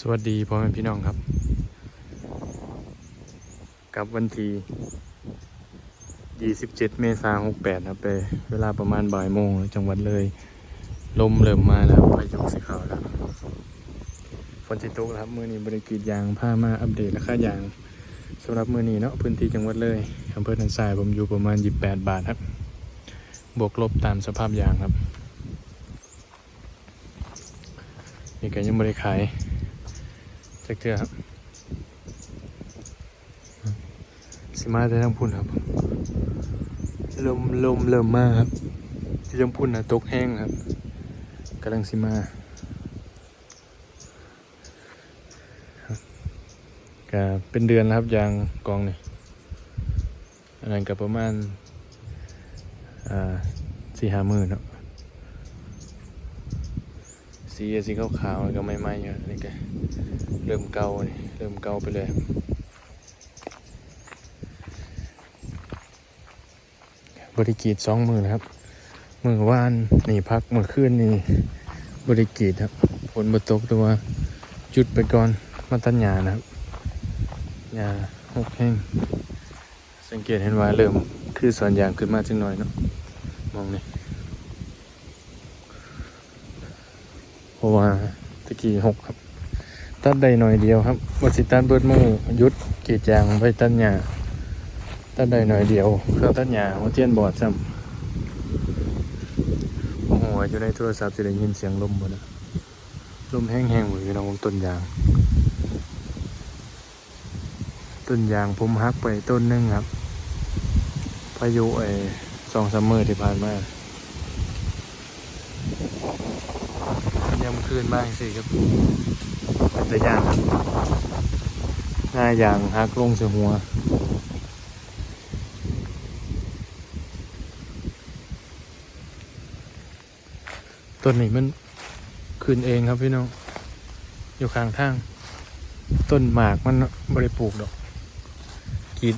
สวัสดีพ่อแม่พี่น้องครับ กับวันที่ 27 เมษายน68 ครับไปเวลาประมาณบ่ายโมงจังหวัดเลย ลมเริ่มมาแล้วพายุสิเขาวแล้ว ฝนสิตกแล้วครับ มือนี้บริกรีดยางผ้ามาอัปเดตราคายางสำหรับมือนี้เนาะพื้นที่จังหวัดเลยอำเภอทันทรายผมอยู่ประมาณ 28 บาทครับ บวกลบตามสภาพยางครับนี่ก็ยังบริขาย จักเทือครับ สิมาแต่ทั้งพุ่นครับ ลมลมเริ่มมาครับที่ทั้งพุ่นนะตกแห้งครับกำลังสิมาครับก็เป็นเดือนแล้วครับยางกองนี่อันนั้นก็ประมาณอ่าสี่ห้าหมื่นเนาะ สีสีขาวๆแล้วก็ไม่ไหม้เยอะนี่ก็เริ่มเก่าเริ่มเก่าไปเลยบริกีดสองมือนะครับ มือว่านนี่พักมือขึ้นนี่บริกีดครับฝนบตกตัวจุดไปก่อนมาตัญญานะครับหญ้าหกแห้งสังเกตเห็นว่าเริ่มคือสวนยางขึ้นมาจังหน่อยเนาะมองนี่ เพราะว่าตะกี้หกครับ ตัดได้หน่อยเดียวครับบสิตัดเบิดมือยุดกีดยางไปตัญญาตัดได้หน่อยเดียวเครื่องตัดหญ้าหัวเทียนบอดซ้ำโอ้โหอยู่ในโทรศัพท์จะได้ยินเสียงลมหมดนะลมแห้งๆเหมือนพี่น้องต้นยาง ต้นยางผมหักไปต้นหนึงครับพายุไอ้สองสามมือที่ผ่านมา ยามคืนมากสิครับเป็นแต่ยางครับหน้ายางหักลงเสียหัวต้นนี้มันขึ้นเองครับพี่น้อง อยู่ข้างทาง ต้นหมากมันบริปลูกดอก กีด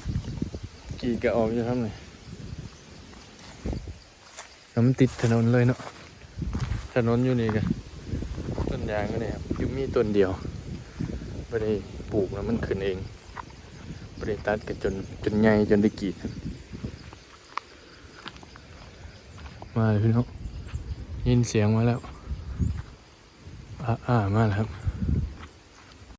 กีดก็ออกอยู่ครับนี่แล้วมันติดถนนเลยเนาะ นนอยู่นี่กันต้นยางก็เนี่ยครับยูมีต้นเดียวไม่ได้ปลูกแล้วมันขึ้นเองไม่ได้ตัดกันจนจนใหญ่จนได้กีดมาเลยพี่น้องยินเสียงมาแล้วอ่าอ่ามาแล้วครับ